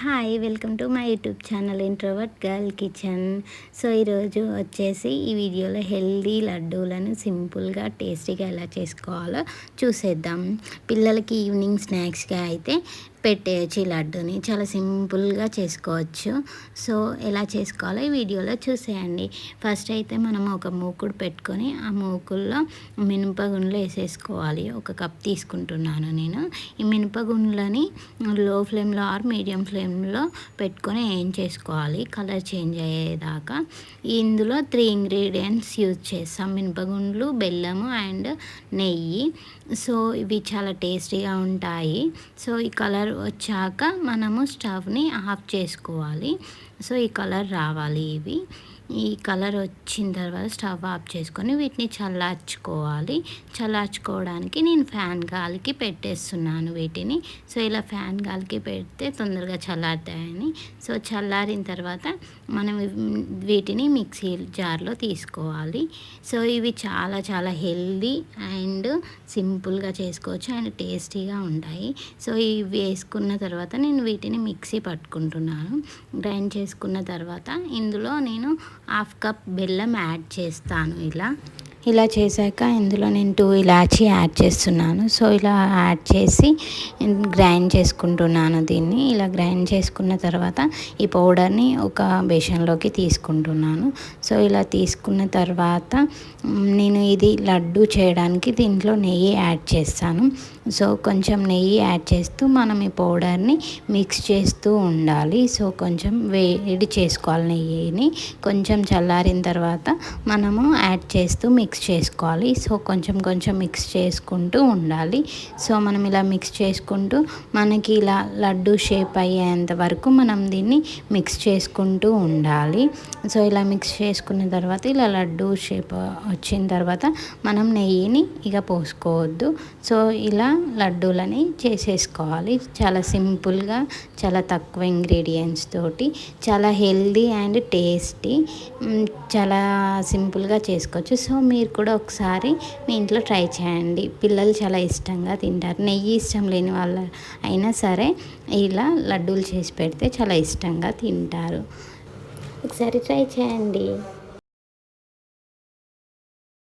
Hi welcome to my YouTube channel introvert girl kitchen so ఈరోజు వచ్చేసి ఈ వీడియోలో హెల్దీ లడ్డూలను సింపుల్గా టేస్టీగా ఎలా చేసుకోవాలో చూసేద్దాం. పిల్లలకి ఈవినింగ్ స్నాక్స్గా అయితే పెట్టేయచ్చు ఈ లడ్డూని చాలా సింపుల్గా చేసుకోవచ్చు. సో ఎలా చేసుకోవాలో ఈ వీడియోలో చూసేయండి. ఫస్ట్ అయితే మనం ఒక మూకుడు పెట్టుకొని ఆ మూకుల్లో మినపగుండ్లు వేసేసుకోవాలి. ఒక కప్ తీసుకుంటున్నాను నేను. ఈ మినపగుండ్లని లో ఫ్లేమ్లో ఆర్ మీడియం ఫ్లేమ్లో పెట్టుకొని ఏం చేసుకోవాలి? కలర్ చేంజ్ అయ్యేదాకా ఇందులో త్రీ ఇంగ్రీడియంట్స్ యూజ్ చేస్తాం. మినపగుండ్లు బెల్లము అండ్ నెయ్యి. సో ఇవి చాలా టేస్టీగా ఉంటాయి. సో ఈ కలర్ వచ్చాక మనము స్టవ్ని ఆఫ్ చేసుకోవాలి. సో ఈ కలర్ రావాలి ఇవి. ఈ కలర్ వచ్చిన తర్వాత స్టవ్ ఆఫ్ చేసుకొని వీటిని చల్లార్చుకోవాలి. చల్లార్చుకోవడానికి నేను ఫ్యాన్ గాలికి పెట్టేస్తున్నాను వీటిని. సో ఇలా ఫ్యాన్ గాలికి పెడితే తొందరగా చల్లారుతాయని. సో చల్లారిన తర్వాత మనం వీటిని మిక్సీ జార్లో తీసుకోవాలి. సో ఇవి చాలా చాలా హెల్దీ అండ్ సింపుల్గా చేసుకోవచ్చు అండ్ టేస్టీగా ఉంటాయి. సో ఇవి వేసుకున్న తర్వాత నేను వీటిని మిక్సీ పట్టుకుంటున్నాను. గ్రైండ్ చేసుకున్న తర్వాత ఇందులో నేను హాఫ్ కప్ బెల్లం యాడ్ చేస్తాను ఇలా. ఇలా చేశాక ఇందులో నేను టూ ఇలాచీ యాడ్ చేస్తున్నాను. సో ఇలా యాడ్ చేసి గ్రైండ్ చేసుకుంటున్నాను దీన్ని. ఇలా గ్రైండ్ చేసుకున్న తర్వాత ఈ పౌడర్ని ఒక బేషన్లోకి తీసుకుంటున్నాను. సో ఇలా తీసుకున్న తర్వాత నేను ఇది లడ్డు చేయడానికి దీంట్లో నెయ్యి యాడ్ చేస్తాను. సో కొంచెం నెయ్యి యాడ్ చేస్తూ మనం ఈ పౌడర్ని మిక్స్ చేస్తూ ఉండాలి. సో కొంచెం వేడి చేసుకోవాలి నెయ్యిని. కొంచెం చల్లారిన తర్వాత మనము యాడ్ చేస్తూ మిక్స్ మిక్స్ చేసుకోవాలి. సో కొంచెం కొంచెం మిక్స్ చేసుకుంటూ ఉండాలి. సో మనం ఇలా మిక్స్ చేసుకుంటూ మనకి ఇలా లడ్డు షేప్ అయ్యేంత వరకు మనం దీన్ని మిక్స్ చేసుకుంటూ ఉండాలి. సో ఇలా మిక్స్ చేసుకున్న తర్వాత ఇలా లడ్డు షేప్ వచ్చిన తర్వాత మనం నెయ్యిని ఇక పోసుకోవద్దు. సో ఇలా లడ్డూలని చేసేసుకోవాలి. చాలా సింపుల్గా చాలా తక్కువ ఇంగ్రీడియంట్స్ తోటి చాలా హెల్దీ అండ్ టేస్టీ చాలా సింపుల్గా చేసుకోవచ్చు. సో మీ మీరు కూడా ఒకసారి మీ ఇంట్లో ట్రై చేయండి. పిల్లలు చాలా ఇష్టంగా తింటారు. నెయ్యి ఇష్టం లేని వాళ్ళ అయినా సరే ఇలా లడ్డూలు చేసి పెడితే చాలా ఇష్టంగా తింటారు. ఒకసారి ట్రై చేయండి.